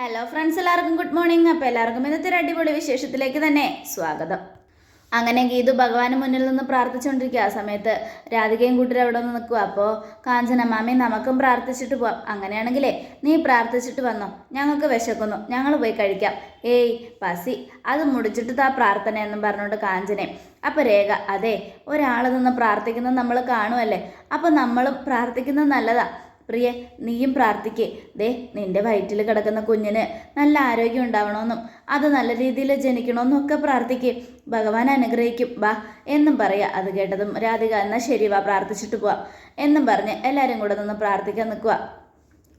Hello friends എല്ലാവർക്കും good morning അപ്പോൾ എല്ലാവർക്കും ഇന്നത്തെ ഒരു അടിപൊളി വിശേഷത്തിലേക്ക് തന്നെ സ്വാഗതം. അങ്ങനെ ഗീതു ഭഗവാന് മുന്നിൽ നിന്ന് പ്രാർത്ഥിച്ചുകൊണ്ടിരിക്കുക. ആ സമയത്ത് രാധികയും കൂട്ടരും അവിടെ നിന്ന് നിൽക്കുക. അപ്പോൾ കാഞ്ചന മാമി നമുക്കും പ്രാർത്ഥിച്ചിട്ട് പോവാം. അങ്ങനെയാണെങ്കിലേ നീ പ്രാർത്ഥിച്ചിട്ട് വന്നോ. ഞങ്ങൾക്ക് വിശക്കുന്നു. ഞങ്ങൾ പോയി കഴിക്കാം. ഏയ് പസി അത് മുടിച്ചിട്ട് താ പ്രാർത്ഥന എന്നും പറഞ്ഞുകൊണ്ട് കാഞ്ചനെ. അപ്പോൾ രേഖ അതെ ഒരാൾ നിന്ന് പ്രാർത്ഥിക്കുന്നത് നമ്മൾ കാണുമല്ലേ അപ്പോൾ നമ്മളും പ്രാർത്ഥിക്കുന്നത് നല്ലതാ. പ്രിയെ നീയും പ്രാർത്ഥിക്കേ. ദേ നിന്റെ വയറ്റിൽ കിടക്കുന്ന കുഞ്ഞിന് നല്ല ആരോഗ്യം ഉണ്ടാവണമെന്നും അത് നല്ല രീതിയിൽ ജനിക്കണമെന്നും ഒക്കെ പ്രാർത്ഥിക്കേ. ഭഗവാൻ അനുഗ്രഹിക്കും. ബാ എന്നും പറയുക അത് കേട്ടതും രാധിക എന്നാൽ ശരി വാ പ്രാർത്ഥിച്ചിട്ട് പോവാം. എന്നും പറഞ്ഞ് എല്ലാവരും കൂടെ നിന്ന് പ്രാർത്ഥിക്കാൻ നിൽക്കുക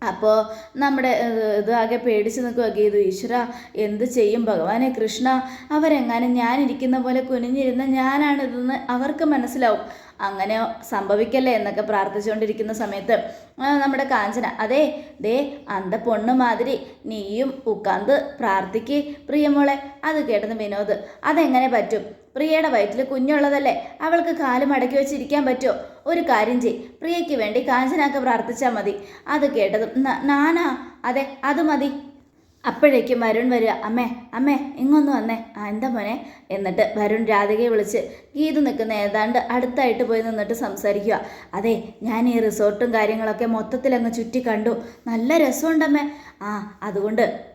അപ്പോൾ നമ്മുടെ ഇത് ആകെ പേടിച്ച് നിൽക്കുക ഗീതു ഈശ്വര എന്ത് ചെയ്യും? ഭഗവാനെ കൃഷ്ണ അവരെങ്ങാനും ഞാനിരിക്കുന്ന പോലെ കുനിഞ്ഞിരുന്ന ഞാനാണിതെന്ന് അവർക്ക് മനസ്സിലാവും. അങ്ങനെ സംഭവിക്കല്ലേ എന്നൊക്കെ പ്രാർത്ഥിച്ചുകൊണ്ടിരിക്കുന്ന സമയത്ത് നമ്മുടെ കാഞ്ചന. അതെ ദേ അന്ത പൊണ്ണു മാതിരി നീയും ഉക്കാന്ത് പ്രാർത്ഥിക്ക് പ്രിയമോളെ. അത് കേട്ടത് വിനോദ്. അതെങ്ങനെ പറ്റും? പ്രിയയുടെ വയറ്റിൽ കുഞ്ഞുള്ളതല്ലേ? അവൾക്ക് കാൽ മടക്കി വെച്ചിരിക്കാൻ പറ്റുമോ ഒരു കാര്യം ചെയ് പ്രിയയ്ക്ക് വേണ്ടി കാഞ്ചനാക്ക് പ്രാർത്ഥിച്ചാൽ മതി. അത് കേട്ടതും നാനാ. അതെ അത് മതി. അപ്പോഴേക്കും വരുൺ വരിക അമ്മേ അമ്മേ ഇങ്ങൊന്ന് വന്നേ. ആ എന്താ മോനെ? എന്നിട്ട് വരുൺ രാധികയെ വിളിച്ച് ഗീതു നിൽക്കുന്ന ഏതാണ്ട് അടുത്തായിട്ട് പോയി നിന്നിട്ട് സംസാരിക്കുക. അതെ ഞാൻ ഈ റിസോർട്ടും കാര്യങ്ങളൊക്കെ മൊത്തത്തിൽ അങ്ങ് ചുറ്റി കണ്ടു. നല്ല രസമുണ്ടമ്മേ. ആ അതുകൊണ്ട്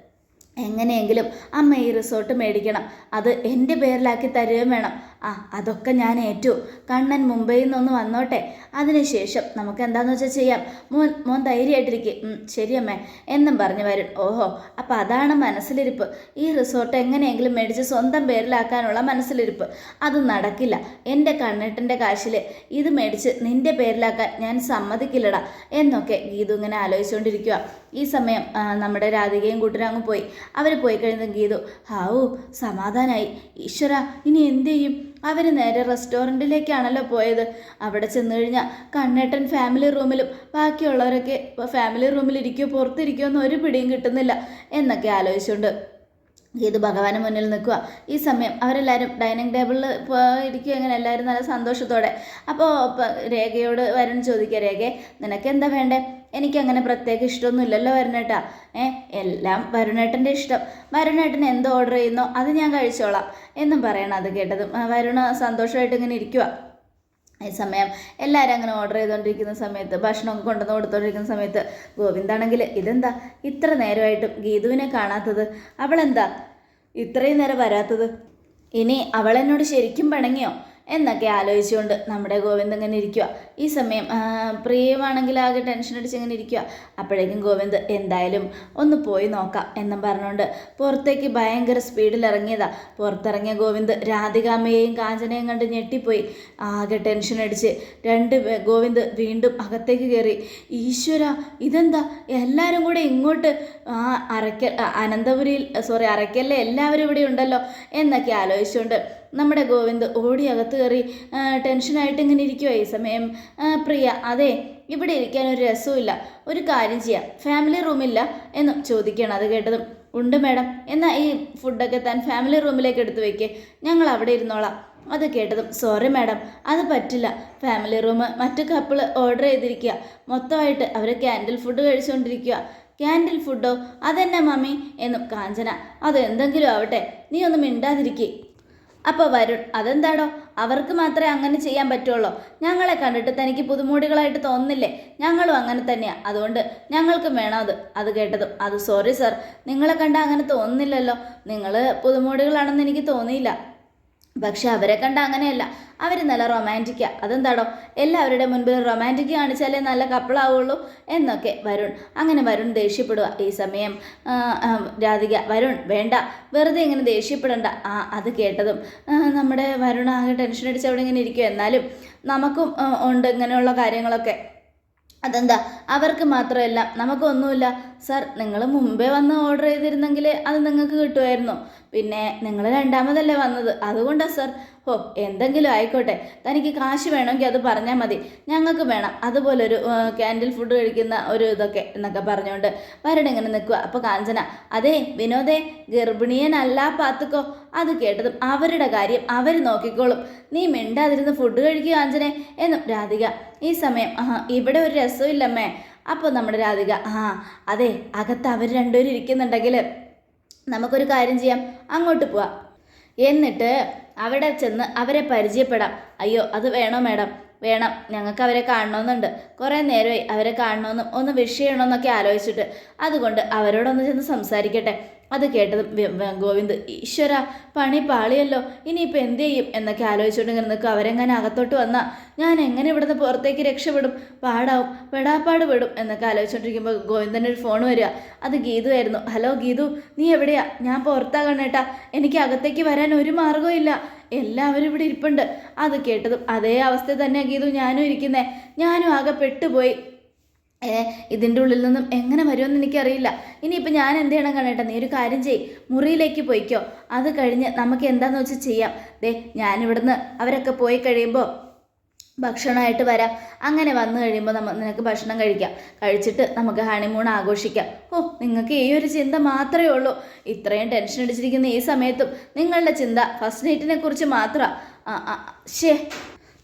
എങ്ങനെയെങ്കിലും അമ്മ ഈ റിസോർട്ട് മേടിക്കണം. അത് എന്റെ പേരിലാക്കി തരുകയും വേണം. ആ അതൊക്കെ ഞാൻ ഏറ്റു. കണ്ണൻ മുംബൈയിൽ നിന്നൊന്ന് വന്നോട്ടെ. അതിനുശേഷം നമുക്ക് എന്താന്ന് വെച്ചാൽ ചെയ്യാം. മോൻ മോൻ ധൈര്യമായിട്ടിരിക്കും. ശരിയമ്മേ എന്നും പറഞ്ഞു വരും ഓഹോ അപ്പം അതാണ് മനസ്സിലിരിപ്പ്. ഈ റിസോർട്ട് എങ്ങനെയെങ്കിലും മേടിച്ച് സ്വന്തം പേരിലാക്കാനുള്ള മനസ്സിലിരിപ്പ്. അത് നടക്കില്ല. എന്റെ കണ്ണേട്ടന്റെ കാശിൽ ഇത് മേടിച്ച് നിന്റെ പേരിലാക്കാൻ ഞാൻ സമ്മതിക്കില്ലടാ. എന്നൊക്കെ ഗീതു ഇങ്ങനെ ആലോചിച്ചുകൊണ്ടിരിക്കുക ഈ സമയം നമ്മുടെ രാധികയും കൂട്ടരും അങ്ങ് പോയി. അവർ പോയി കഴിഞ്ഞതും ഗീതു ഹാവു സമാധാനായി. ഈശ്വര ഇനി എന്ത് ചെയ്യും? അവർ നേരെ റെസ്റ്റോറന്റിലേക്കാണല്ലോ പോയത്. അവിടെ ചെന്ന് കഴിഞ്ഞാൽ കണ്ണേട്ടൻ ഫാമിലി റൂമിലും ബാക്കിയുള്ളവരൊക്കെ ഫാമിലി റൂമിൽ ഇരിക്കുമോ പുറത്തിരിക്കുമോ എന്ന് ഒരു പിടിയും കിട്ടുന്നില്ല എന്നൊക്കെ ആലോചിച്ചുകൊണ്ട് ഗീതു ഭഗവാന് മുന്നിൽ നിൽക്കുക ഈ സമയം അവരെല്ലാവരും ഡൈനിങ് ടേബിളിൽ ഇരിക്കുക അങ്ങനെ എല്ലാവരും നല്ല സന്തോഷത്തോടെ. അപ്പോൾ രേഖയോട് വരുൺ ചോദിക്കുക രേഖ നിനക്ക് എന്താ വേണ്ടേ? എനിക്കങ്ങനെ പ്രത്യേക ഇഷ്ടമൊന്നും ഇല്ലല്ലോ വരുണേട്ടാ. ഏ എല്ലാം വരുണേട്ടന്റെ ഇഷ്ടം. വരുണേട്ടൻ എന്ത് ഓർഡർ ചെയ്യുന്നോ അത് ഞാൻ കഴിച്ചോളാം എന്നും പറയണം അത് കേട്ടതും. വരുണ സന്തോഷമായിട്ട് ഇങ്ങനെ ഇരിക്കുക ഈ സമയം എല്ലാവരും അങ്ങനെ ഓർഡർ ചെയ്തുകൊണ്ടിരിക്കുന്ന സമയത്ത് ഭക്ഷണമൊക്കെ കൊണ്ടുവന്ന് കൊടുത്തുകൊണ്ടിരിക്കുന്ന സമയത്ത് ഗോവിന്ദാണെങ്കിൽ ഇതെന്താ ഇത്ര നേരമായിട്ടും ഗീതുവിനെ കാണാത്തത്? അവളെന്താ ഇത്രയും നേരം വരാത്തത്? ഇനി അവളെന്നോട് ശരിക്കും പിണങ്ങിയോ? എന്നൊക്കെ ആലോചിച്ചുകൊണ്ട് നമ്മുടെ ഗോവിന്ദ് ഇങ്ങനെ ഇരിക്കുക ഈ സമയം പ്രിയമാണെങ്കിൽ ആകെ ടെൻഷൻ അടിച്ച് ഇങ്ങനെ ഇരിക്കുക അപ്പോഴേക്കും ഗോവിന്ദ് എന്തായാലും ഒന്ന് പോയി നോക്കാം എന്നും പറഞ്ഞുകൊണ്ട് പുറത്തേക്ക് ഭയങ്കര സ്പീഡിൽ ഇറങ്ങിയതാ. പുറത്തിറങ്ങിയ ഗോവിന്ദ് രാധികാമ്മയെയും കാഞ്ചനയും കണ്ട് ഞെട്ടിപ്പോയി. ആകെ ടെൻഷൻ അടിച്ച് രണ്ട് ഗോവിന്ദ് വീണ്ടും അകത്തേക്ക് കയറി ഈശ്വര ഇതെന്താ? എല്ലാവരും കൂടെ ഇങ്ങോട്ട് ആ അരക്കൽ അനന്തപുരിയിൽ സോറി അരക്കല്ലേ എല്ലാവരും ഇവിടെ ഉണ്ടല്ലോ എന്നൊക്കെ ആലോചിച്ചുകൊണ്ട് നമ്മുടെ ഗോവിന്ദ് ഓടി അകത്ത് കയറി ടെൻഷനായിട്ട് ഇങ്ങനെ ഇരിക്കുമോ ഈ സമയം. പ്രിയ അതെ ഇവിടെ ഇരിക്കാൻ ഒരു രസവുമില്ല. ഒരു കാര്യം ചെയ്യാം. ഫാമിലി റൂമില്ല എന്ന് ചോദിക്കണം അത് കേട്ടതും. ഉണ്ട് മാഡം എന്നാൽ ഈ ഫുഡൊക്കെ താൻ ഫാമിലി റൂമിലേക്ക് എടുത്തു വയ്ക്കേ ഞങ്ങൾ അവിടെ ഇരുന്നോളാം. അത് കേട്ടതും സോറി മാഡം അത് പറ്റില്ല. ഫാമിലി റൂം മറ്റു കപ്പിൾ ഓർഡർ ചെയ്തിരിക്കുക മൊത്തമായിട്ട് അവർ ക്യാൻഡിൽ ഫുഡ് കഴിച്ചുകൊണ്ടിരിക്കുക ക്യാൻഡിൽ ഫുഡോ? അതെന്നെ മമ്മി? എന്നും കാഞ്ചന അത് എന്തെങ്കിലും ആവട്ടെ നീ ഒന്നും മിണ്ടാതിരിക്കേ. അപ്പോൾ വരുൺ അതെന്താടോ? അവർക്ക് മാത്രമേ അങ്ങനെ ചെയ്യാൻ പറ്റുള്ളൂ. ഞങ്ങളെ കണ്ടിട്ട് തനിക്ക് പുതുമോടികളായിട്ട് തോന്നുന്നില്ലേ? ഞങ്ങളും അങ്ങനെ തന്നെയാണ് അതുകൊണ്ട് ഞങ്ങൾക്കും വേണം അത്. അത് കേട്ടതും. അത് സോറി സർ നിങ്ങളെ കണ്ട അങ്ങനെ തോന്നുന്നില്ലല്ലോ. നിങ്ങൾ പുതുമോടികളാണെന്ന് എനിക്ക് തോന്നിയില്ല. പക്ഷെ അവരെ കണ്ട അങ്ങനെയല്ല. അവർ നല്ല റൊമാന്റിക്കാ അതെന്താടോ? എല്ലാവരുടെ മുൻപിൽ റൊമാന്റിക് കാണിച്ചാലേ നല്ല കപ്പിളാവുള്ളൂ എന്നൊക്കെ വരുൺ. അങ്ങനെ വരുൺ ദേഷ്യപ്പെടുക ഈ സമയം രാധിക വരുൺ വേണ്ട. വെറുതെ ഇങ്ങനെ ദേഷ്യപ്പെടണ്ട. ആ അത് കേട്ടതും നമ്മുടെ വരുൺ ആകെ ടെൻഷൻ അടിച്ച് അവിടെ ഇങ്ങനെ ഇരിക്കും എന്നാലും നമുക്കും ഉണ്ട് ഇങ്ങനെയുള്ള കാര്യങ്ങളൊക്കെ. അതെന്താ? അവർക്ക് മാത്രമല്ല നമുക്കൊന്നുമില്ല. സർ നിങ്ങൾ മുമ്പേ വന്ന് ഓർഡർ ചെയ്തിരുന്നെങ്കിൽ അത് നിങ്ങൾക്ക് കിട്ടുമായിരുന്നു. പിന്നെ നിങ്ങൾ രണ്ടാമതല്ലേ വന്നത്. അതുകൊണ്ടാണ് സർ ഓ എന്തെങ്കിലും ആയിക്കോട്ടെ. തനിക്ക് കാശ് വേണമെങ്കിൽ അത് പറഞ്ഞാൽ മതി. ഞങ്ങൾക്ക് വേണം. അതുപോലൊരു ക്യാൻഡിൽ ഫുഡ് കഴിക്കുന്ന ഒരു ഇതൊക്കെ എന്നൊക്കെ പറഞ്ഞുകൊണ്ട് വരണം ഇങ്ങനെ നിൽക്കുക അപ്പോൾ കാഞ്ചന അതെ വിനോദേ ഗർഭിണിയനല്ല പാത്തുക്കോ. അത് കേട്ടതും അവരുടെ കാര്യം അവർ നോക്കിക്കോളും. നീ മിണ്ടാതിരുന്ന് ഫുഡ് കഴിക്കുക കാഞ്ചനെ എന്നും രാധിക. ഈ സമയം ആ ഇവിടെ ഒരു രസമില്ലമ്മേ അപ്പോൾ നമ്മുടെ രാധിക ആ അതെ അകത്ത് അവർ രണ്ടുപേരും ഇരിക്കുന്നുണ്ടെങ്കിൽ നമുക്കൊരു കാര്യം ചെയ്യാം. അങ്ങോട്ട് പോവാം. എന്നിട്ട് അവിടെ ചെന്ന് അവരെ പരിചയപ്പെടാം. അയ്യോ അത് വേണോ മാഡം? വേണം. ഞങ്ങൾക്ക് അവരെ കാണണമെന്നുണ്ട്. കുറേ നേരമായി അവരെ കാണണമെന്നും ഒന്ന് വിഷ് ചെയ്യണമെന്നൊക്കെ ആലോചിച്ചിട്ട്. അതുകൊണ്ട് അവരോടൊന്ന് ചെന്ന് സംസാരിക്കട്ടെ. അത് കേട്ടതും ഗോവിന്ദ് ഈശ്വര പണി പാളിയല്ലോ ഇനിയിപ്പോൾ എന്ത് ചെയ്യും? എന്നൊക്കെ ആലോചിച്ചുകൊണ്ട് ഇങ്ങനെ നിൽക്കും അവരെങ്ങനെ അകത്തോട്ട് വന്നാൽ ഞാൻ എങ്ങനെ ഇവിടുന്ന് പുറത്തേക്ക് രക്ഷപ്പെടും? പാടാവും പെടാപ്പാട് പെടും എന്നൊക്കെ ആലോചിച്ചുകൊണ്ടിരിക്കുമ്പോൾ ഗോവിന്ദന്റെ ഒരു ഫോൺ വരിക. അത് ഗീതു ആയിരുന്നു ഹലോ ഗീതു നീ എവിടെയാ? ഞാൻ പുറത്താ കണ്ണേട്ടാ എനിക്ക് അകത്തേക്ക് വരാൻ ഒരു മാർഗവും ഇല്ല. എല്ലാവരും ഇവിടെ ഇരിപ്പുണ്ട്. അത് കേട്ടതും അതേ അവസ്ഥ തന്നെയാണ് ഗീതു ഞാനും ഇരിക്കുന്നേ. ഞാനും ആകെ പെട്ടുപോയി. ഇതിന്റെ ഉള്ളിൽ നിന്നും എങ്ങനെ വരുമെന്ന് എനിക്കറിയില്ല. ഇനിയിപ്പോൾ ഞാൻ എന്ത് ചെയ്യണം കണ്ണേട്ടാ? നീ ഒരു കാര്യം ചെയ് മുറിയിലേക്ക് പോയിക്കോ. അത് കഴിഞ്ഞ് നമുക്ക് എന്താന്ന് വെച്ചാൽ ചെയ്യാം. ദേ ഞാനിവിടുന്ന് അവരൊക്കെ പോയി കഴിയുമ്പോൾ ഭക്ഷണമായിട്ട് വരാം. അങ്ങനെ വന്നു കഴിയുമ്പോൾ നമ്മ നിനക്ക് ഭക്ഷണം കഴിക്കാം. കഴിച്ചിട്ട് നമുക്ക് ഹണിമൂൺ ആഘോഷിക്കാം. ഓ നിങ്ങൾക്ക് ഈ ഒരു ചിന്ത മാത്രമേ ഉള്ളൂ. ഇത്രയും ടെൻഷൻ അടിച്ചിരിക്കുന്ന ഈ സമയത്തും നിങ്ങളുടെ ചിന്ത ഫസ്റ്റ് നൈറ്റിനെ കുറിച്ച് മാത്രമാണ് ആ ശേ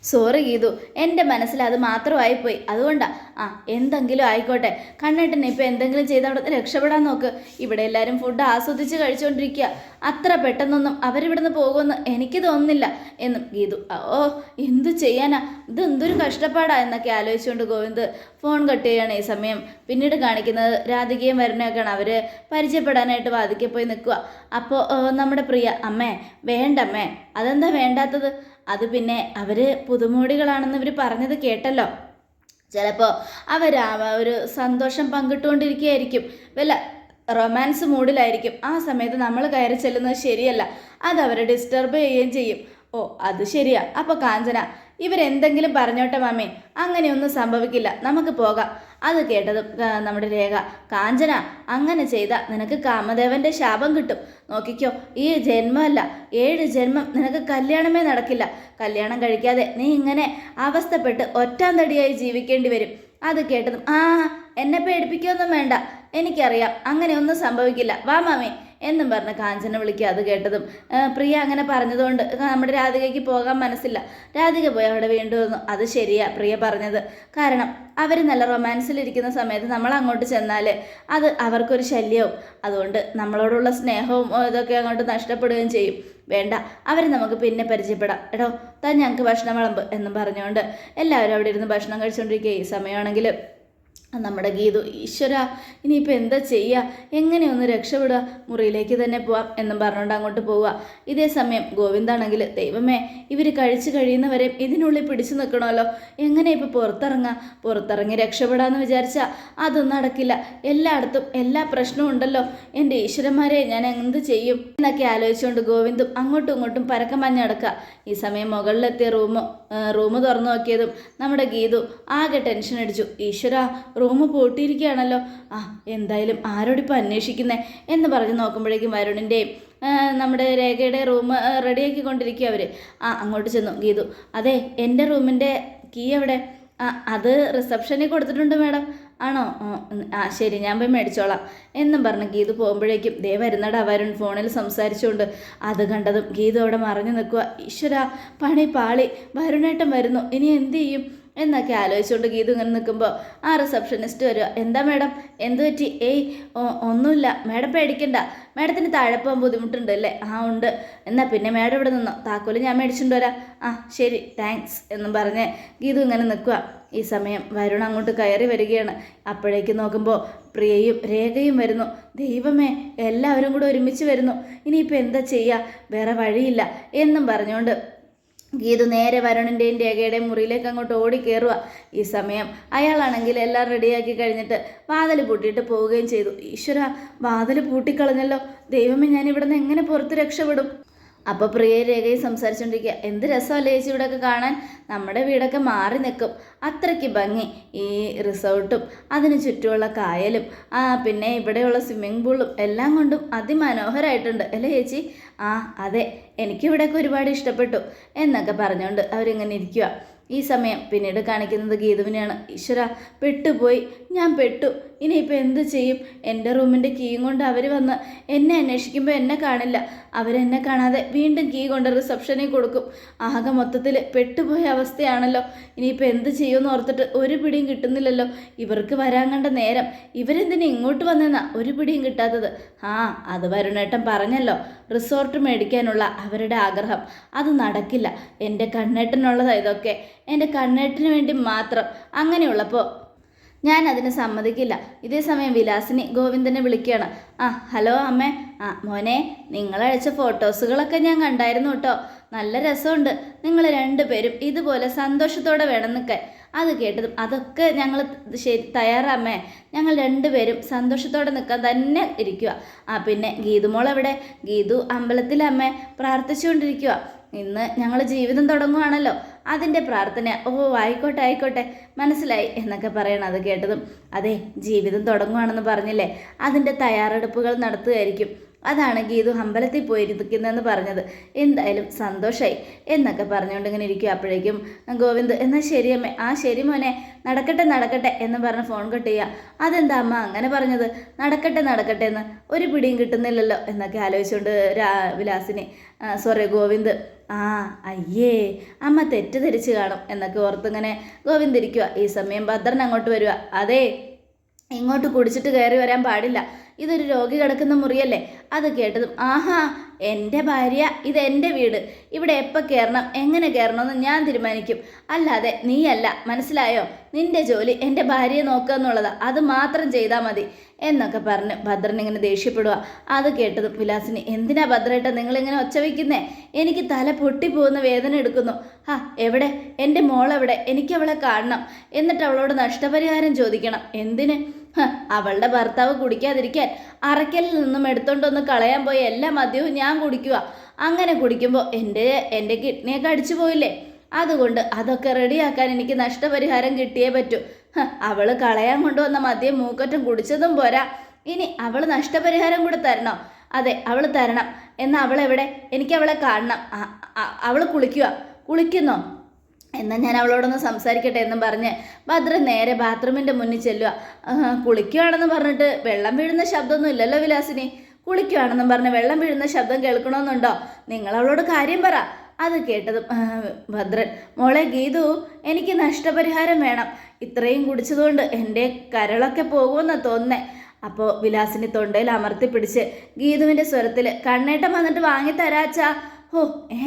സോറി ഗീതു. എന്റെ മനസ്സിൽ അത് മാത്രമായി പോയി അതുകൊണ്ടാ. ആ എന്തെങ്കിലും ആയിക്കോട്ടെ. കണ്ണേട്ടനെ ഇപ്പോൾ എന്തെങ്കിലും ചെയ്ത് അവിടെ രക്ഷപ്പെടാൻ നോക്ക്. ഇവിടെ എല്ലാവരും ഫുഡ് ആസ്വദിച്ച് കഴിച്ചുകൊണ്ടിരിക്കുക അത്ര പെട്ടെന്നൊന്നും അവരിവിടുന്ന് പോകുമെന്ന് എനിക്ക് തോന്നുന്നില്ല എന്നും ഗീതു. ഓ എന്തു ചെയ്യാനാ? ഇത് എന്തൊരു കഷ്ടപ്പാടാ എന്നൊക്കെ ആലോചിച്ചുകൊണ്ട് ഗോവിന്ദ് ഫോൺ കട്ട് ചെയ്യുകയാണ് ഈ സമയം. പിന്നീട് കാണിക്കുന്നത് രാധികയും വരുന്നൊക്കെയാണ് അവർ പരിചയപ്പെടാനായിട്ട് വാതിക്കെ പോയി നിൽക്കുക അപ്പോൾ നമ്മുടെ പ്രിയ. അമ്മേ വേണ്ടമ്മേ. അതെന്താ വേണ്ടാത്തത്? അത് പിന്നെ അവർ പുതുമോടികളാണെന്ന് ഇവർ പറഞ്ഞത് കേട്ടല്ലോ. ചിലപ്പോൾ അവർ ഒരു സന്തോഷം പങ്കിട്ടുകൊണ്ടിരിക്കുകയായിരിക്കും. വല്ല റൊമാൻസ് മൂഡിലായിരിക്കും. ആ സമയത്ത് നമ്മൾ കയറി ചെല്ലുന്നത് ശരിയല്ല. അത് അവരെ ഡിസ്റ്റർബ് ചെയ്യുകയും ചെയ്യും. ഓ അത് ശരിയാ. അപ്പോൾ കാഞ്ചന ഇവരെന്തെങ്കിലും പറഞ്ഞോട്ടെ മാമേ. അങ്ങനെയൊന്നും സംഭവിക്കില്ല. നമുക്ക് പോകാം. അത് കേട്ടത് നമ്മുടെ രേഖ. കാഞ്ചന അങ്ങനെ ചെയ്ത നിനക്ക് കാമദേവന്റെ ശാപം കിട്ടും. നോക്കിക്കോ ഈ ജന്മമല്ല ഏഴ് ജന്മം നിനക്ക് കല്യാണമേ നടക്കില്ല. കല്യാണം കഴിക്കാതെ നീ ഇങ്ങനെ അവസ്ഥപ്പെട്ട് ഒറ്റാം തടിയായി ജീവിക്കേണ്ടി വരും. അത് കേട്ടതും ആ എന്നെ പേടിപ്പിക്കൊന്നും വേണ്ട. എനിക്കറിയാം അങ്ങനെയൊന്നും സംഭവിക്കില്ല. വാ മാമി. എന്നും പറഞ്ഞ് കാഞ്ചന വിളിക്കുക അത് കേട്ടതും. പ്രിയ അങ്ങനെ പറഞ്ഞതുകൊണ്ട് നമ്മുടെ രാധികയ്ക്ക് പോകാൻ മനസ്സില്ല. രാധിക പോയി അവിടെ വീണ്ടും വന്നു അത് ശരിയാ പ്രിയ പറഞ്ഞത്. കാരണം അവർ നല്ല റൊമാൻസിലിരിക്കുന്ന സമയത്ത് നമ്മൾ അങ്ങോട്ട് ചെന്നാൽ അത് അവർക്കൊരു ശല്യവും. അതുകൊണ്ട് നമ്മളോടുള്ള സ്നേഹവും ഇതൊക്കെ അങ്ങോട്ട് നഷ്ടപ്പെടുകയും ചെയ്യും. വേണ്ട അവർ നമുക്ക് പിന്നെ പരിചയപ്പെടാം. എടോ താൻ ഞങ്ങൾക്ക് ഭക്ഷണം വിളമ്പ് എന്നും പറഞ്ഞുകൊണ്ട് എല്ലാവരും അവിടെ ഇരുന്ന് ഭക്ഷണം കഴിച്ചുകൊണ്ടിരിക്കുക ഈ സമയമാണെങ്കിൽ നമ്മുടെ ഗീതു ഈശ്വര ഇനിയിപ്പോൾ എന്താ ചെയ്യുക എങ്ങനെ ഒന്ന് രക്ഷപ്പെടുക? മുറിയിലേക്ക് തന്നെ പോവാം എന്നും പറഞ്ഞുകൊണ്ട് അങ്ങോട്ട് പോവുക. ഇതേ സമയം ഗോവിന്ദാണെങ്കിൽ ദൈവമേ ഇവർ കഴിച്ചു കഴിയുന്നവരെ ഇതിനുള്ളിൽ പിടിച്ചു നിൽക്കണമല്ലോ. എങ്ങനെ ഇപ്പോൾ പുറത്തിറങ്ങുക പുറത്തിറങ്ങി രക്ഷപ്പെടാമെന്ന് വിചാരിച്ചാൽ അതൊന്നും നടക്കില്ല. എല്ലായിടത്തും എല്ലാ പ്രശ്നവും ഉണ്ടല്ലോ. എന്റെ ഈശ്വരന്മാരെ ഞാൻ എന്ത് ചെയ്യും? എന്നൊക്കെ ആലോചിച്ചുകൊണ്ട് ഗോവിന്ദും അങ്ങോട്ടും ഇങ്ങോട്ടും പരക്കം മഞ്ഞടക്കുക ഈ സമയം മുകളിലെത്തിയ റൂം റൂം തുറന്നു നോക്കിയതും നമ്മുടെ ഗീതു ആകെ ടെൻഷൻ അടിച്ചു. ഈശ്വര റൂം പൂട്ടിയിരിക്കുകയാണല്ലോ. ആ എന്തായാലും ആരോടിപ്പോൾ അന്വേഷിക്കുന്നേ? എന്ന് പറഞ്ഞ് നോക്കുമ്പോഴേക്കും വരുണിന്റെയും നമ്മുടെ രേഖയുടെ റൂം റെഡിയാക്കി കൊണ്ടിരിക്കുക അവർ ആ അങ്ങോട്ട് ചെന്നു. ഗീതു അതെ എന്റെ റൂമിന്റെ കീ എവിടെ? ആ അത് റിസപ്ഷനിൽ കൊടുത്തിട്ടുണ്ട് മാഡം. ആണോ? ആ, ശരി ഞാൻ പോയി മേടിച്ചോളാം. എന്നും പറഞ്ഞ് ഗീതു പോകുമ്പോഴേക്കും ദേ വരുന്നടാ വരുൺ ഫോണിൽ സംസാരിച്ചുകൊണ്ട്. അത് കണ്ടതും ഗീതു അവിടെ മറഞ്ഞു നിൽക്കുക ഈശ്വര പണി പാളി. വരുണേട്ടം വരുന്നു. ഇനി എന്തു ചെയ്യും? എന്നൊക്കെ ആലോചിച്ചുകൊണ്ട് ഗീതു ഇങ്ങനെ നിൽക്കുമ്പോൾ ആ റിസപ്ഷനിസ്റ്റ് വരിക എന്താ മാഡം എന്ത് പറ്റി? ഏയ് ഒന്നുമില്ല. മാഡം പേടിക്കണ്ട. മാഡത്തിന് താഴെ പോകാൻ ബുദ്ധിമുട്ടുണ്ട് അല്ലേ? ആ ഉണ്ട്. എന്നാൽ പിന്നെ മാഡം ഇവിടെ നിന്നോ? താക്കോൽ ഞാൻ മേടിച്ചുകൊണ്ട് വരാം. ആ ശരി. താങ്ക്സ് എന്നും പറഞ്ഞ് ഗീതു ഇങ്ങനെ നിൽക്കുക ഈ സമയം വരുൺ അങ്ങോട്ട് കയറി വരികയാണ്. അപ്പോഴേക്ക് നോക്കുമ്പോൾ പ്രിയയും രേഖയും വരുന്നു. ദൈവമേ എല്ലാവരും കൂടെ ഒരുമിച്ച് വരുന്നു. ഇനിയിപ്പോൾ എന്താ ചെയ്യുക വേറെ വഴിയില്ല. എന്നും പറഞ്ഞുകൊണ്ട് ഗീതു നേരെ വരുണിന്റെയും രേഖയുടെയും മുറിയിലേക്ക് അങ്ങോട്ട് ഓടി കയറുക ഈ സമയം അയാളാണെങ്കിൽ എല്ലാം റെഡിയാക്കി കഴിഞ്ഞിട്ട് വാതിൽ പൂട്ടിയിട്ട് പോവുകയും ചെയ്തു. ഈശ്വര വാതിൽ പൂട്ടിക്കളഞ്ഞല്ലോ. ദൈവമേ ഞാൻ ഇവിടെ നിന്ന് എങ്ങനെ പുറത്ത് രക്ഷപ്പെടും? അപ്പോൾ പ്രിയ രേഖയും സംസാരിച്ചുകൊണ്ടിരിക്കുക എന്ത് രസമല്ലേ ചേച്ചി ഇവിടെയൊക്കെ കാണാൻ? നമ്മുടെ വീടൊക്കെ മാറി നിൽക്കും അത്രയ്ക്ക് ഭംഗി. ഈ റിസോർട്ടും അതിന് ചുറ്റുമുള്ള കായലും ആ പിന്നെ ഇവിടെയുള്ള സ്വിമ്മിംഗ് പൂളും എല്ലാം കൊണ്ടും അതിമനോഹരമായിട്ടുണ്ട് അല്ലേ ചേച്ചി? ആ അതെ. എനിക്കിവിടെയൊക്കെ ഒരുപാട് ഇഷ്ടപ്പെട്ടു എന്നൊക്കെ പറഞ്ഞുകൊണ്ട് അവരിങ്ങനെ ഇരിക്കുക ഈ സമയം പിന്നീട് കാണിക്കുന്നത് ഗീതുവിനെയാണ്. ഈശ്വര പെട്ടുപോയി. ഞാൻ പെട്ടു. ഇനിയിപ്പോൾ എന്ത് ചെയ്യും? എന്റെ റൂമിന്റെ കീയും കൊണ്ട് അവർ വന്ന് എന്നെ അന്വേഷിക്കുമ്പോൾ എന്നെ കാണില്ല. അവരെന്നെ കാണാതെ വീണ്ടും കീ കൊണ്ട് റിസപ്ഷനിൽ കൊടുക്കും. ആകെ മൊത്തത്തിൽ പെട്ടുപോയ അവസ്ഥയാണല്ലോ. ഇനിയിപ്പോൾ എന്ത് ചെയ്യുമെന്ന് ഓർത്തിട്ട് ഒരു പിടിയും കിട്ടുന്നില്ലല്ലോ. ഇവർക്ക് വരാൻ കണ്ട നേരം ഇവരെന്തിനു ഇങ്ങോട്ട് വന്നെന്നാ ഒരു പിടിയും കിട്ടാത്തത്. ആ അത് വരുണേട്ടൻ പറഞ്ഞല്ലോ. റിസോർട്ട് മേടിക്കാനുള്ള അവരുടെ ആഗ്രഹം. അത് നടക്കില്ല. എന്റെ കണ്ണേട്ടനുള്ളതാ ഇതൊക്കെ. എന്റെ കണ്ണേട്ടന് വേണ്ടി മാത്രം. അങ്ങനെയുള്ളപ്പോൾ ഞാൻ അതിന് സമ്മതിക്കില്ല. ഇതേ സമയം വിലാസിനി ഗോവിന്ദനെ വിളിക്കുകയാണ്. ആ ഹലോ അമ്മേ. ആ മോനെ നിങ്ങളയച്ച ഫോട്ടോസുകളൊക്കെ ഞാൻ കണ്ടായിരുന്നു കേട്ടോ. നല്ല രസമുണ്ട്. നിങ്ങൾ രണ്ടുപേരും ഇതുപോലെ സന്തോഷത്തോടെ വേണം നിൽക്കാൻ. അത് കേട്ടതും അതൊക്കെ ഞങ്ങൾ ശരി തയ്യാറാമേ ഞങ്ങൾ രണ്ടുപേരും സന്തോഷത്തോടെ നിൽക്കാൻ തന്നെ ഇരിക്കുക ആ പിന്നെ ഗീതുമോൾ എവിടെ ഗീതു അമ്പലത്തിലമ്മേ പ്രാർത്ഥിച്ചുകൊണ്ടിരിക്കുക ഇന്ന് ഞങ്ങൾ ജീവിതം തുടങ്ങുവാണല്ലോ. അതിന്റെ പ്രാർത്ഥന ഓ ആയിക്കോട്ടെ ആയിക്കോട്ടെ മനസ്സിലായി എന്നൊക്കെ പറയണം അത് കേട്ടതും. അതെ ജീവിതം തുടങ്ങുകയാണെന്ന് പറഞ്ഞില്ലേ? അതിന്റെ തയ്യാറെടുപ്പുകൾ നടത്തുകയായിരിക്കും. അതാണ് ഗീതു അമ്പലത്തിൽ പോയിരിക്കുന്നതെന്ന് പറഞ്ഞത്. എന്തായാലും സന്തോഷമായി എന്നൊക്കെ പറഞ്ഞുകൊണ്ട് ഇങ്ങനെ ഇരിക്കും. അപ്പോഴേക്കും ഗോവിന്ദ് എന്നാൽ ശരി ആ ശരി മോനെ. നടക്കട്ടെ നടക്കട്ടെ എന്ന് പറഞ്ഞ് ഫോൺ കട്ട് ചെയ്യുക. അതെന്താ അമ്മ? അങ്ങനെ പറഞ്ഞത്. നടക്കട്ടെ നടക്കട്ടെ എന്ന്. ഒരു പിടിയും കിട്ടുന്നില്ലല്ലോ എന്നൊക്കെ ആലോചിച്ചുകൊണ്ട് രാ വിലാസിനെ സോറി ഗോവിന്ദ്. ആ അയ്യേ അമ്മ തെറ്റിദ്ധരിച്ച് കാണും എന്നൊക്കെ ഓർത്തിങ്ങനെ ഗോവിന്ദ് ഇരിക്കുക ഈ സമയം ഭദ്രൻ അങ്ങോട്ട് വരിക അതെ ഇങ്ങോട്ട് കുടിച്ചിട്ട് കയറി വരാൻ പാടില്ല. ഇതൊരു രോഗി കിടക്കുന്ന മുറിയല്ലേ? അത് കേട്ടതും ആഹാ എന്റെ ഭാര്യ ഇത് എന്റെ വീട്. ഇവിടെ എപ്പോൾ കയറണം എങ്ങനെ കയറണമെന്ന് ഞാൻ തീരുമാനിക്കും. അല്ലാതെ നീയല്ല മനസ്സിലായോ? നിന്റെ ജോലി എന്റെ ഭാര്യയെ നോക്കുക എന്നുള്ളതാ. അത് മാത്രം ചെയ്താൽ മതി. എന്നൊക്കെ പറഞ്ഞ് ഭദ്രൻ ഇങ്ങനെ ദേഷ്യപ്പെടുക അത് കേട്ടതും വിലാസിനി എന്തിനാ ഭദ്രേട്ട നിങ്ങളിങ്ങനെ ഒച്ച വയ്ക്കുന്നേ? എനിക്ക് തല പൊട്ടിപ്പോകുന്ന വേദന എടുക്കുന്നു. ആ എവിടെ? എന്റെ മോളെവിടെ? എനിക്ക് അവളെ കാണണം. എന്നിട്ട് അവളോട് നഷ്ടപരിഹാരം ചോദിക്കണം. എന്തിന്? അവളുടെ ഭർത്താവ് കുടിക്കാതിരിക്കാൻ അറയ്ക്കലിൽ നിന്നും എടുത്തോണ്ടൊന്ന് കളയാൻ പോയി എല്ലാ മദ്യവും ഞാൻ കുടിക്കുക അങ്ങനെ കുടിക്കുമ്പോൾ എന്റെ എന്റെ കിഡ്നിയൊക്കെ അടിച്ചു പോയില്ലേ? അതുകൊണ്ട് അതൊക്കെ റെഡിയാക്കാൻ എനിക്ക് നഷ്ടപരിഹാരം കിട്ടിയേ പറ്റൂ. അവൾ കളയാൻ കൊണ്ടുവന്ന മദ്യം മൂക്കറ്റം കുടിച്ചതും പോരാ. ഇനി അവൾ നഷ്ടപരിഹാരം കൂടെ തരണോ? അതെ അവൾ തരണം. എന്നാൽ അവളെവിടെ? എനിക്ക് അവളെ കാണണം. അവൾ കുളിക്കുക കുളിക്കുന്നോ? എന്നാൽ ഞാൻ അവളോടൊന്ന് സംസാരിക്കട്ടെ എന്നും പറഞ്ഞ് ഭദ്ര നേരെ ബാത്റൂമിന്റെ മുന്നിൽ ചെല്ലുക. കുളിക്കുകയാണെന്ന് പറഞ്ഞിട്ട് വെള്ളം വീഴുന്ന ശബ്ദമൊന്നും ഇല്ലല്ലോ വിലാസിനി. കുളിക്കുകയാണെന്നും പറഞ്ഞ് വെള്ളം വീഴുന്ന ശബ്ദം കേൾക്കണമെന്നുണ്ടോ? നിങ്ങൾ അവളോട് കാര്യം പറ. അത് കേട്ടതും ഭദ്രൻ മോളെ ഗീതു എനിക്ക് നഷ്ടപരിഹാരം വേണം. ഇത്രയും കുടിച്ചതുകൊണ്ട് എന്റെ കരളൊക്കെ പോകുമെന്നാണ് തോന്നേ അപ്പോൾ വിലാസിനി തൊണ്ടയിൽ അമർത്തി പിടിച്ച് ഗീതുവിന്റെ സ്വരത്തിൽ കണ്ണേട്ടം വന്നിട്ട് വാങ്ങി തരാച്ചാ ഓ ഏ?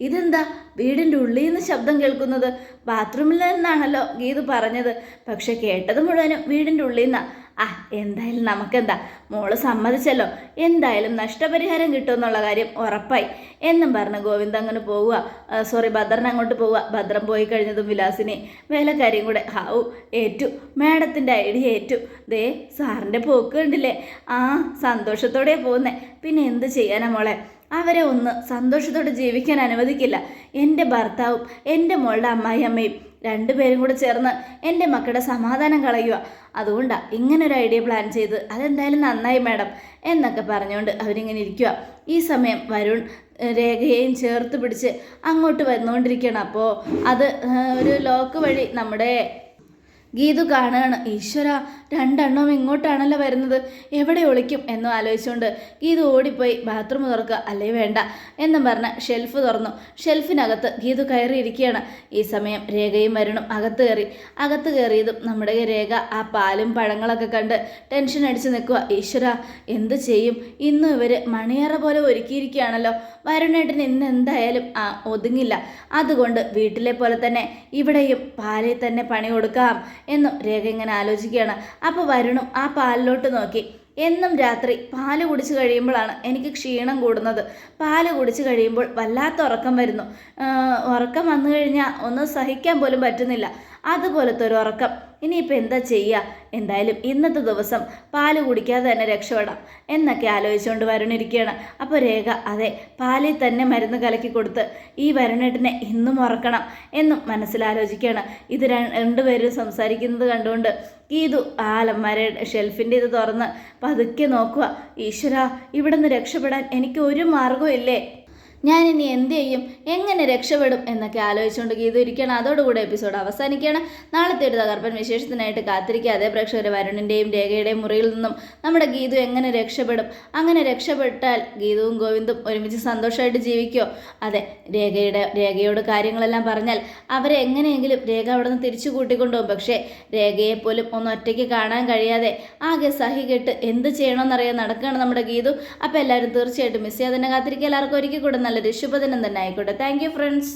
ഇതെന്താ? വീടിന്റെ ഉള്ളിൽ നിന്ന് ശബ്ദം കേൾക്കുന്നത്. ബാത്റൂമിൽ നിന്നാണല്ലോ ഗീത് പറഞ്ഞത്. പക്ഷെ കേട്ടത് മുഴുവനും വീടിന്റെ ഉള്ളിൽ നിന്നാ ആ എന്തായാലും നമുക്കെന്താ? മോൾ സമ്മതിച്ചല്ലോ. എന്തായാലും നഷ്ടപരിഹാരം കിട്ടുമെന്നുള്ള കാര്യം ഉറപ്പായി. എന്നും പറഞ്ഞ് ഗോവിന്ദ അങ്ങനെ പോവുക. സോറി ഭദ്രൻ അങ്ങോട്ട് പോവുക. ഭദ്രൻ പോയി കഴിഞ്ഞതും വിലാസിനെ. വേലക്കാരിയും കൂടെ ഹാവു ഏറ്റു. മാഡത്തിന്റെ ഐഡിയ ഏറ്റു. ദേ സാറിന്റെ പോക്ക് കണ്ടില്ലേ? ആ സന്തോഷത്തോടെ പോകുന്നേ. പിന്നെ എന്ത് ചെയ്യാനാ മോളെ? അവരെ ഒന്ന് സന്തോഷത്തോടെ ജീവിക്കാൻ അനുവദിക്കില്ല. എന്റെ ഭർത്താവും എന്റെ മോളുടെ അമ്മായിയമ്മയും രണ്ടുപേരും കൂടെ ചേർന്ന് എന്റെ മക്കളുടെ സമാധാനം കളയുക. അതുകൊണ്ടാണ് ഇങ്ങനൊരു ഐഡിയ പ്ലാൻ ചെയ്ത് അതെന്തായാലും നന്നായി മാഡം എന്നൊക്കെ പറഞ്ഞുകൊണ്ട് അവരിങ്ങനെ ഇരിക്കുക ഈ സമയം വരുൺ രേഖയെയും ചേർത്ത് പിടിച്ച് അങ്ങോട്ട് വന്നുകൊണ്ടിരിക്കുകയാണ്. അപ്പോൾ അത് ഒരു ലോക്ക് വഴി നമ്മുടെ ഗീതു കാണുകയാണ് ഈശ്വര രണ്ടെണ്ണവും ഇങ്ങോട്ടാണല്ലോ വരുന്നത്. എവിടെ ഒളിക്കും എന്നും ആലോചിച്ചുകൊണ്ട് ഗീതു ഓടിപ്പോയി ബാത്റൂം തുറക്കുക അല്ലേ വേണ്ട എന്നും പറഞ്ഞ് ഷെൽഫ് തുറന്നു. ഷെൽഫിനകത്ത് ഗീതു കയറിയിരിക്കുകയാണ്. ഈ സമയം രേഖയും വരണം അകത്ത് കയറി. അകത്ത് കയറിയതും നമ്മുടെ രേഖ ആ പാലും പഴങ്ങളൊക്കെ കണ്ട് ടെൻഷൻ അടിച്ച് നിൽക്കുക ഈശ്വര എന്ത് ചെയ്യും? ഇന്നും ഇവർ മണിയറ പോലെ ഒരുക്കിയിരിക്കുകയാണല്ലോ. വരുണേട്ടൻ ഇന്ന് എന്തായാലും ആ ഒതുങ്ങില്ല. അതുകൊണ്ട് വീട്ടിലെ പോലെ തന്നെ ഇവിടെയും പാലിൽ തന്നെ പണി കൊടുക്കാം. എന്നും രേഖ ഇങ്ങനെ ആലോചിക്കുകയാണ്. അപ്പോൾ വരുണും ആ പാലിലോട്ട് നോക്കി. എന്നും രാത്രി പാൽ കുടിച്ച് കഴിയുമ്പോഴാണ് എനിക്ക് ക്ഷീണം കൂടുന്നത്. പാൽ കുടിച്ച് കഴിയുമ്പോൾ വല്ലാത്ത ഉറക്കം വരുന്നു. ഉറക്കം വന്നു കഴിഞ്ഞാൽ ഒന്ന് സഹിക്കാൻ പോലും പറ്റുന്നില്ല. അതുപോലത്തെ ഒരു ഉറക്കം. ഇനിയിപ്പോൾ എന്താ ചെയ്യുക എന്തായാലും ഇന്നത്തെ ദിവസം പാൽ കുടിക്കാതെ തന്നെ രക്ഷപ്പെടാം. എന്നൊക്കെ ആലോചിച്ചുകൊണ്ട് വരുണിരിക്കുകയാണ്. അപ്പോൾ രേഖ അതെ പാലിൽ തന്നെ മരുന്ന് കലക്കി കൊടുത്ത് ഈ വരുണേട്ടനെ ഇന്നും ഉറക്കണം എന്നും മനസ്സിലാലോചിക്കുകയാണ്. ഇത് രണ്ടുപേരും സംസാരിക്കുന്നത് കണ്ടുകൊണ്ട് ഗീതു ആ അലമാരയുടെ ഷെൽഫിന്റെ ഇത് തുറന്ന് പതുക്കെ നോക്കുക. ഈശ്വര ഇവിടെ നിന്ന് രക്ഷപ്പെടാൻ എനിക്ക് ഒരു മാർഗവും ഇല്ലേ? ഞാൻ ഇനി എന്ത് ചെയ്യും? എങ്ങനെ രക്ഷപ്പെടും? എന്നൊക്കെ ആലോചിച്ചുകൊണ്ട് ഗീതു ഇരിക്കണം അതോടുകൂടെ എപ്പിസോഡ് അവസാനിക്കുകയാണ്. നാളത്തെ ഒരു തകർപ്പൻ വിശേഷത്തിനായിട്ട് കാത്തിരിക്കാതെ പ്രേക്ഷകർ വരുണിന്റെയും രേഖയുടെയും മുറിയിൽ നിന്നും നമ്മുടെ ഗീതു എങ്ങനെ രക്ഷപ്പെടും? അങ്ങനെ രക്ഷപ്പെട്ടാൽ ഗീതുവും ഗോവിന്ദും ഒരുമിച്ച് സന്തോഷമായിട്ട് ജീവിക്കുമോ അതെ രേഖയുടെ രേഖയോട് കാര്യങ്ങളെല്ലാം പറഞ്ഞാൽ അവരെ എങ്ങനെയെങ്കിലും രേഖ അവിടെ നിന്ന് തിരിച്ചു കൂട്ടിക്കൊണ്ടുപോകും. പക്ഷേ രേഖയെ പോലും കാണാൻ കഴിയാതെ ആകെ സഹി കെട്ട് എന്ത് ചെയ്യണമെന്നറിയാൻ നടക്കുകയാണ് നമ്മുടെ ഗീതു. അപ്പോൾ എല്ലാവരും തീർച്ചയായിട്ടും മിസ് ചെയ്യാതെ തന്നെ കാത്തിരിക്കുക. എല്ലാവർക്കും ഒരുക്കി കൂടെ നല്ലൊരു ശുഭദിനം തന്നെ ആയിക്കോട്ടെ. Thank friends